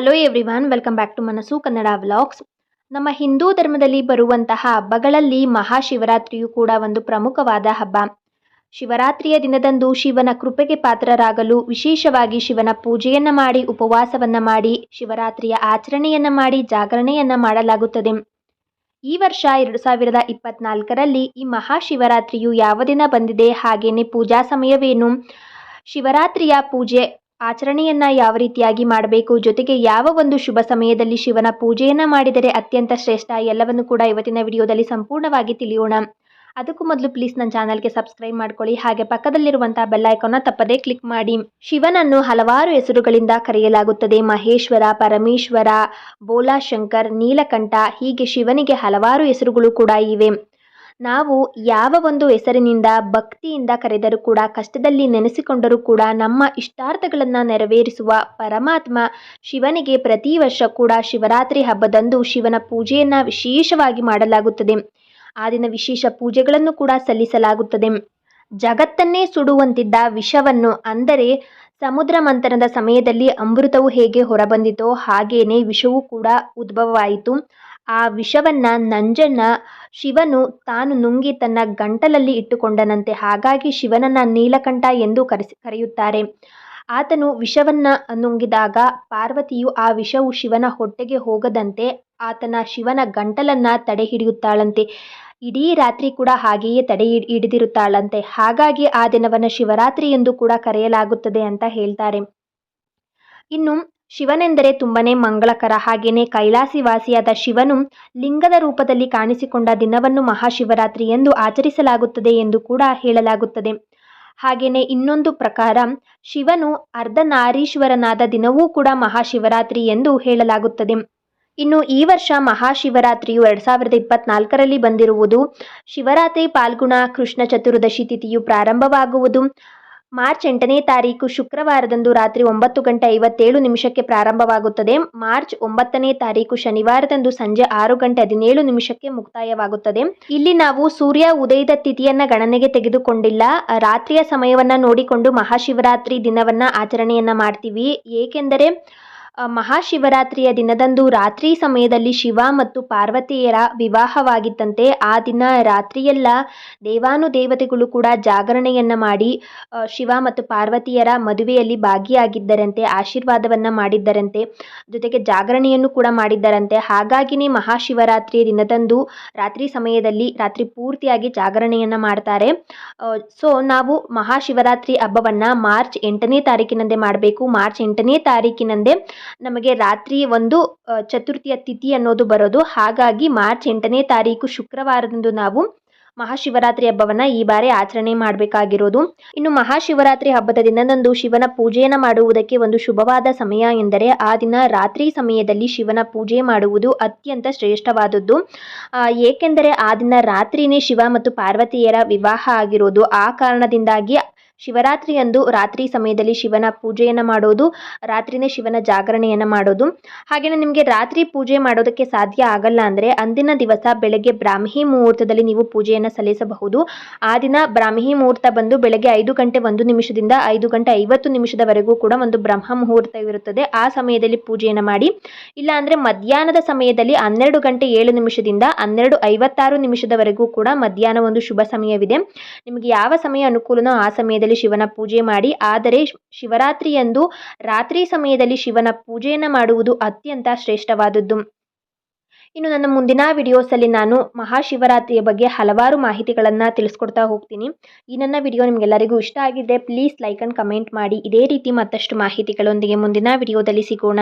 Hello everyone welcome back to Manassu Kannada vlogs ನಮ್ಮ ಹಿಂದೂ ಧರ್ಮದಲ್ಲಿ ಬರುವಂತಹ ಹಬ್ಬಗಳಲ್ಲಿ ಮಹಾಶಿವರಾತ್ರಿಯು ಕೂಡ ಒಂದು ಪ್ರಮುಖವಾದ ಹಬ್ಬ. ಶಿವರಾತ್ರಿಯ ದಿನದಂದು ಶಿವನ ಕೃಪೆಗೆ ಪಾತ್ರರಾಗಲು ವಿಶೇಷವಾಗಿ ಶಿವನ ಪೂಜೆಯನ್ನು ಮಾಡಿ, ಉಪವಾಸವನ್ನು ಮಾಡಿ, ಶಿವರಾತ್ರಿಯ ಆಚರಣೆಯನ್ನು ಮಾಡಿ, ಜಾಗರಣೆಯನ್ನು ಮಾಡಲಾಗುತ್ತದೆ. ಈ ವರ್ಷ ಎರಡು ಸಾವಿರದ ಇಪ್ಪತ್ನಾಲ್ಕರಲ್ಲಿ ಈ ಮಹಾಶಿವರಾತ್ರಿಯು ಯಾವ ದಿನ ಬಂದಿದೆ ಹಾಗೆಯೇ ಪೂಜಾ ಸಮಯವೇನು, ಶಿವರಾತ್ರಿಯ ಪೂಜೆ ಆಚರಣೆಯನ್ನು ಯಾವ ರೀತಿಯಾಗಿ ಮಾಡಬೇಕು, ಜೊತೆಗೆ ಯಾವ ಒಂದು ಶುಭ ಸಮಯದಲ್ಲಿ ಶಿವನ ಪೂಜೆಯನ್ನು ಮಾಡಿದರೆ ಅತ್ಯಂತ ಶ್ರೇಷ್ಠ ಎಲ್ಲವನ್ನು ಕೂಡ ಇವತ್ತಿನ ವಿಡಿಯೋದಲ್ಲಿ ಸಂಪೂರ್ಣವಾಗಿ ತಿಳಿಯೋಣ. ಅದಕ್ಕೂ ಮೊದಲು ಪ್ಲೀಸ್ ನನ್ನ ಚಾನಲ್ಗೆ ಸಬ್ಸ್ಕ್ರೈಬ್ ಮಾಡ್ಕೊಳ್ಳಿ. ಹಾಗೆ ಪಕ್ಕದಲ್ಲಿರುವಂತಹ ಬೆಲ್ ಐಕಾನ್ನ ತಪ್ಪದೇ ಕ್ಲಿಕ್ ಮಾಡಿ. ಶಿವನನ್ನು ಹಲವಾರು ಹೆಸರುಗಳಿಂದ ಕರೆಯಲಾಗುತ್ತದೆ. ಮಹೇಶ್ವರ, ಪರಮೇಶ್ವರ, ಬೋಲಾಶಂಕರ್, ನೀಲಕಂಠ, ಹೀಗೆ ಶಿವನಿಗೆ ಹಲವಾರು ಹೆಸರುಗಳು ಕೂಡ ಇವೆ. ನಾವು ಯಾವ ಒಂದು ಹೆಸರಿನಿಂದ, ಭಕ್ತಿಯಿಂದ ಕರೆದರೂ ಕೂಡ, ಕಷ್ಟದಲ್ಲಿ ನೆನೆಸಿಕೊಂಡರೂ ಕೂಡ ನಮ್ಮ ಇಷ್ಟಾರ್ಥಗಳನ್ನು ನೆರವೇರಿಸುವ ಪರಮಾತ್ಮ ಶಿವನಿಗೆ ಪ್ರತಿ ವರ್ಷ ಕೂಡ ಶಿವರಾತ್ರಿ ಹಬ್ಬದಂದು ಶಿವನ ಪೂಜೆಯನ್ನು ವಿಶೇಷವಾಗಿ ಮಾಡಲಾಗುತ್ತದೆ. ಆ ದಿನ ವಿಶೇಷ ಪೂಜೆಗಳನ್ನು ಕೂಡ ಸಲ್ಲಿಸಲಾಗುತ್ತದೆ. ಜಗತ್ತನ್ನೇ ಸುಡುವಂತಿದ್ದ ವಿಷವನ್ನು ಅಂದರೆ ಸಮುದ್ರ ಮಂಥನದ ಸಮಯದಲ್ಲಿ ಅಮೃತವು ಹೇಗೆ ಹೊರಬಂದಿತೋ ಹಾಗೇನೆ ವಿಷವೂ ಕೂಡ ಉದ್ಭವವಾಯಿತು. ಆ ವಿಷವನ್ನ ನಂಜನ್ನ ಶಿವನು ತಾನು ನುಂಗಿ ತನ್ನ ಗಂಟಲಲ್ಲಿ ಇಟ್ಟುಕೊಂಡನಂತೆ. ಹಾಗಾಗಿ ಶಿವನನ್ನ ನೀಲಕಂಠ ಎಂದು ಕರೆಸಿ, ಕರೆಯುತ್ತಾರೆ. ಆತನು ವಿಷವನ್ನ ನುಂಗಿದಾಗ ಪಾರ್ವತಿಯು ಆ ವಿಷವು ಶಿವನ ಹೊಟ್ಟೆಗೆ ಹೋಗದಂತೆ ಆತನ ಶಿವನ ಗಂಟಲನ್ನ ತಡೆ ಹಿಡಿಯುತ್ತಾಳಂತೆ ಇಡೀ ರಾತ್ರಿ ಕೂಡ ಹಾಗೆಯೇ ತಡೆ ಹಿಡಿದಿರುತ್ತಾಳಂತೆ. ಹಾಗಾಗಿ ಆ ದಿನವನ್ನು ಶಿವರಾತ್ರಿ ಎಂದು ಕೂಡ ಕರೆಯಲಾಗುತ್ತದೆ ಅಂತ ಹೇಳ್ತಾರೆ. ಇನ್ನು ಶಿವನೆಂದರೆ ತುಂಬನೇ ಮಂಗಳಕರ. ಹಾಗೆಯೇ ಕೈಲಾಸಿವಾಸಿಯಾದ ಶಿವನು ಲಿಂಗದ ರೂಪದಲ್ಲಿ ಕಾಣಿಸಿಕೊಂಡ ದಿನವನ್ನು ಮಹಾಶಿವರಾತ್ರಿ ಎಂದು ಆಚರಿಸಲಾಗುತ್ತದೆ ಎಂದು ಕೂಡ ಹೇಳಲಾಗುತ್ತದೆ. ಹಾಗೆಯೇ ಇನ್ನೊಂದು ಪ್ರಕಾರ ಶಿವನು ಅರ್ಧನಾರೀಶ್ವರನಾದ ದಿನವೂ ಕೂಡ ಮಹಾಶಿವರಾತ್ರಿ ಎಂದು ಹೇಳಲಾಗುತ್ತದೆ. ಇನ್ನು ಈ ವರ್ಷ ಮಹಾಶಿವರಾತ್ರಿಯು ಎರಡು ಸಾವಿರದ ಇಪ್ಪತ್ನಾಲ್ಕರಲ್ಲಿ ಬಂದಿರುವುದು ಶಿವರಾತ್ರಿ ಪಾಲ್ಗುಣ ಕೃಷ್ಣ ಚತುರ್ದಶಿ ತಿಥಿಯು ಪ್ರಾರಂಭವಾಗುವುದು. ಮಾರ್ಚ್ ಎಂಟನೇ ತಾರೀಕು ಶುಕ್ರವಾರದಂದು ರಾತ್ರಿ ಒಂಬತ್ತು ಗಂಟೆ ಐವತ್ತೇಳು ನಿಮಿಷಕ್ಕೆ ಪ್ರಾರಂಭವಾಗುತ್ತದೆ. ಮಾರ್ಚ್ ಒಂಬತ್ತನೇ ತಾರೀಕು ಶನಿವಾರದಂದು ಸಂಜೆ ಆರು ಗಂಟೆ ಹದಿನೇಳು ನಿಮಿಷಕ್ಕೆ ಮುಕ್ತಾಯವಾಗುತ್ತದೆ. ಇಲ್ಲಿ ನಾವು ಸೂರ್ಯ ಉದಯದ ತಿಥಿಯನ್ನ ಗಣನೆಗೆ ತೆಗೆದುಕೊಂಡಿಲ್ಲ. ರಾತ್ರಿಯ ಸಮಯವನ್ನ ನೋಡಿಕೊಂಡು ಮಹಾಶಿವರಾತ್ರಿ ದಿನವನ್ನ ಆಚರಣೆಯನ್ನ ಮಾಡ್ತೀವಿ. ಏಕೆಂದರೆ ಮಹಾಶಿವರಾತ್ರಿಯ ದಿನದಂದು ರಾತ್ರಿ ಸಮಯದಲ್ಲಿ ಶಿವ ಮತ್ತು ಪಾರ್ವತಿಯರ ವಿವಾಹವಾಗಿದ್ದಂತೆ ಆ ದಿನ ರಾತ್ರಿಯೆಲ್ಲ ದೇವಾನುದೇವತೆಗಳು ಕೂಡ ಜಾಗರಣೆಯನ್ನು ಮಾಡಿ ಶಿವ ಮತ್ತು ಪಾರ್ವತಿಯರ ಮದುವೆಯಲ್ಲಿ ಭಾಗಿಯಾಗಿದ್ದರಂತೆ, ಆಶೀರ್ವಾದವನ್ನು ಮಾಡಿದ್ದರಂತೆ, ಜೊತೆಗೆ ಜಾಗರಣೆಯನ್ನು ಕೂಡ ಮಾಡಿದ್ದರಂತೆ. ಹಾಗಾಗಿನೇ ಮಹಾಶಿವರಾತ್ರಿಯ ದಿನದಂದು ರಾತ್ರಿ ಸಮಯದಲ್ಲಿ ರಾತ್ರಿ ಪೂರ್ತಿಯಾಗಿ ಜಾಗರಣೆಯನ್ನು ಮಾಡ್ತಾರೆ. ಸೊ, ನಾವು ಮಹಾಶಿವರಾತ್ರಿ ಹಬ್ಬವನ್ನು ಮಾರ್ಚ್ ಎಂಟನೇ ತಾರೀಕಿನಂದೇ ಮಾಡಬೇಕು. ಮಾರ್ಚ್ ಎಂಟನೇ ತಾರೀಕಿನಂದೇ ನಮಗೆ ರಾತ್ರಿ ಒಂದು ಚತುರ್ಥಿಯ ತಿಥಿ ಅನ್ನೋದು ಬರೋದು. ಹಾಗಾಗಿ ಮಾರ್ಚ್ ಎಂಟನೇ ತಾರೀಕು ಶುಕ್ರವಾರದಂದು ನಾವು ಮಹಾಶಿವರಾತ್ರಿ ಹಬ್ಬವನ್ನು ಈ ಬಾರಿ ಆಚರಣೆ ಮಾಡಬೇಕಾಗಿರೋದು. ಇನ್ನು ಮಹಾಶಿವರಾತ್ರಿ ಹಬ್ಬದ ದಿನದಂದು ಶಿವನ ಪೂಜೆಯನ್ನು ಮಾಡುವುದಕ್ಕೆ ಒಂದು ಶುಭವಾದ ಸಮಯ ಎಂದರೆ ಆ ದಿನ ರಾತ್ರಿ ಸಮಯದಲ್ಲಿ ಶಿವನ ಪೂಜೆ ಮಾಡುವುದು ಅತ್ಯಂತ ಶ್ರೇಷ್ಠವಾದದ್ದು. ಏಕೆಂದರೆ ಆ ದಿನ ರಾತ್ರಿನೇ ಶಿವ ಮತ್ತು ಪಾರ್ವತಿಯರ ವಿವಾಹ ಆಗಿರೋದು. ಆ ಕಾರಣದಿಂದಾಗಿ ಶಿವರಾತ್ರಿಯಂದು ರಾತ್ರಿ ಸಮಯದಲ್ಲಿ ಶಿವನ ಪೂಜೆಯನ್ನು ಮಾಡೋದು, ರಾತ್ರಿನೇ ಶಿವನ ಜಾಗರಣೆಯನ್ನು ಮಾಡೋದು. ಹಾಗೆಯೇ ನಿಮಗೆ ರಾತ್ರಿ ಪೂಜೆ ಮಾಡೋದಕ್ಕೆ ಸಾಧ್ಯ ಆಗಲ್ಲ ಅಂದರೆ ಅಂದಿನ ದಿವಸ ಬೆಳಗ್ಗೆ ಬ್ರಾಹ್ಮಿ ಮುಹೂರ್ತದಲ್ಲಿ ನೀವು ಪೂಜೆಯನ್ನು ಸಲ್ಲಿಸಬಹುದು. ಆ ದಿನ ಬ್ರಾಹ್ಮಿ ಮುಹೂರ್ತ ಬಂದು ಬೆಳಗ್ಗೆ ಐದು ಗಂಟೆ ಒಂದು ನಿಮಿಷದಿಂದ ಐದು ಗಂಟೆ ಐವತ್ತು ನಿಮಿಷದವರೆಗೂ ಕೂಡ ಒಂದು ಬ್ರಹ್ಮ ಮುಹೂರ್ತವಿರುತ್ತದೆ. ಆ ಸಮಯದಲ್ಲಿ ಪೂಜೆಯನ್ನು ಮಾಡಿ. ಇಲ್ಲ ಅಂದರೆ ಮಧ್ಯಾಹ್ನದ ಸಮಯದಲ್ಲಿ ಹನ್ನೆರಡು ಗಂಟೆ ಏಳು ನಿಮಿಷದಿಂದ ಹನ್ನೆರಡು ಐವತ್ತಾರು ನಿಮಿಷದವರೆಗೂ ಕೂಡ ಮಧ್ಯಾಹ್ನ ಒಂದು ಶುಭ ಸಮಯವಿದೆ. ನಿಮಗೆ ಯಾವ ಸಮಯ ಅನುಕೂಲನೋ ಆ ಸಮಯದಲ್ಲಿ ಶಿವನ ಪೂಜೆ ಮಾಡಿ, ಆದರೆ ಶಿವರಾತ್ರಿಯಂದು ರಾತ್ರಿ ಸಮಯದಲ್ಲಿ ಶಿವನ ಪೂಜೆಯನ್ನು ಮಾಡುವುದು ಅತ್ಯಂತ ಶ್ರೇಷ್ಠವಾದದ್ದು. ಇನ್ನು ನನ್ನ ಮುಂದಿನ ವಿಡಿಯೋಸಲ್ಲಿ ನಾನು ಮಹಾಶಿವರಾತ್ರಿಯ ಬಗ್ಗೆ ಹಲವಾರು ಮಾಹಿತಿಗಳನ್ನು ತಿಳಿಸ್ಕೊಡ್ತಾ ಹೋಗ್ತೀನಿ. ಈ ನನ್ನ ವಿಡಿಯೋ ನಿಮಗೆಲ್ಲರಿಗೂ ಇಷ್ಟ ಆಗಿದೆ ಪ್ಲೀಸ್ ಲೈಕ್ ಅಂಡ್ ಕಮೆಂಟ್ ಮಾಡಿ. ಇದೇ ರೀತಿ ಮತ್ತಷ್ಟು ಮಾಹಿತಿಗಳೊಂದಿಗೆ ಮುಂದಿನ ವಿಡಿಯೋದಲ್ಲಿ ಸಿಗೋಣ.